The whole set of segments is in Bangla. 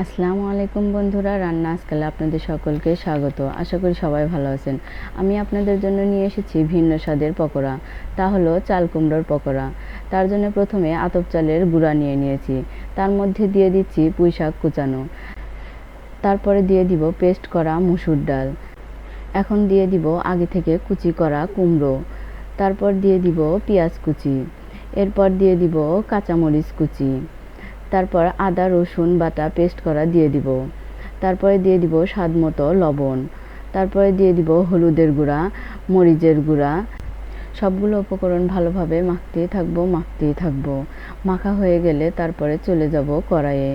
আসসালামু আলাইকুম বন্ধুরা, রান্না আজকালে আপনাদের সকলকে স্বাগত। আশা করি সবাই ভালো আছেন। আমি আপনাদের জন্য নিয়ে এসেছি ভিন্ন স্বাদের পকোড়া। তা হলো চাল কুমড়োর পকোড়া। তার জন্য প্রথমে আতপ চালের গুঁড়া নিয়ে নিয়েছি। তার মধ্যে দিয়ে দিচ্ছি পুঁই শাক কুচানো। তারপরে দিয়ে দিব পেস্ট করা মুসুর ডাল। এখন দিয়ে দিব আগে থেকে কুচি করা কুমড়ো। তারপর দিয়ে দিব পেঁয়াজ কুচি। এরপর দিয়ে দিব কাঁচামরিচ কুচি। তারপর আদা, রসুন, বাটা পেস্ট করা দিয়ে দিব। তারপরে দিয়ে দিব স্বাদ মতো লবণ। তারপরে দিয়ে দিব হলুদের গুঁড়া, মরিচের গুঁড়া। সবগুলো উপকরণ ভালোভাবে মাখতেই থাকব মাখতেই থাকব। মাখা হয়ে গেলে তারপরে চলে যাব কড়াইয়ে।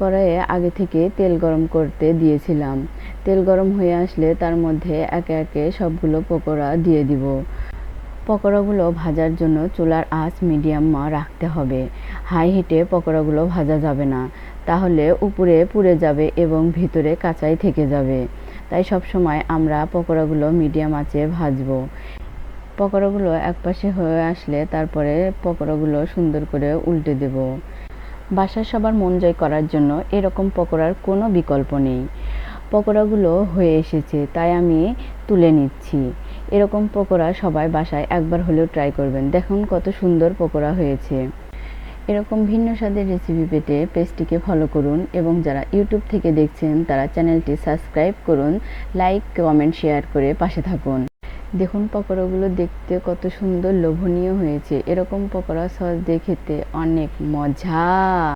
কড়াইয়ে আগে থেকে তেল গরম করতে দিয়েছিলাম। তেল গরম হয়ে আসলে তার মধ্যে একে একে সবগুলো পকোড়া দিয়ে দিব। পকোড়াগুলো ভাজার জন্য চুলার আঁচ মিডিয়াম রাখতে হবে। হাই হিটে পকোড়াগুলো ভাজা যাবে না। তাহলে উপরে পুড়ে যাবে এবং ভিতরে কাঁচাই থেকে যাবে। তাই সব সময় আমরা পকোড়াগুলো মিডিয়াম আঁচে ভাজবো। পকোড়াগুলো একপাশে হয়ে আসলে তারপরে পকোড়াগুলো সুন্দর করে উল্টে দেব। বাসার সবার মন জয় করার জন্য এরকম পকোড়ার কোনো বিকল্প নেই। পকোড়াগুলো হয়ে এসেছে, তাই আমি তুলে নিচ্ছি। এরকম পকোড়া সবাই বাসায় একবার হলেও ট্রাই করবেন। দেখুন কত সুন্দর পকোড়া হয়েছে। এরকম ভিন্ন স্বাদের রেসিপি পেতে পেজটিকে ফলো করুন এবং যারা ইউটিউব থেকে দেখছেন, তারা চ্যানেলটি সাবস্ক্রাইব করুন লাইক কমেন্ট শেয়ার করে পাশে থাকুন। দেখুন পকোড়াগুলো দেখতে কত সুন্দর লোভনীয় হয়েছে। এরকম পকোড়া সস দিয়ে খেতে অনেক মজা।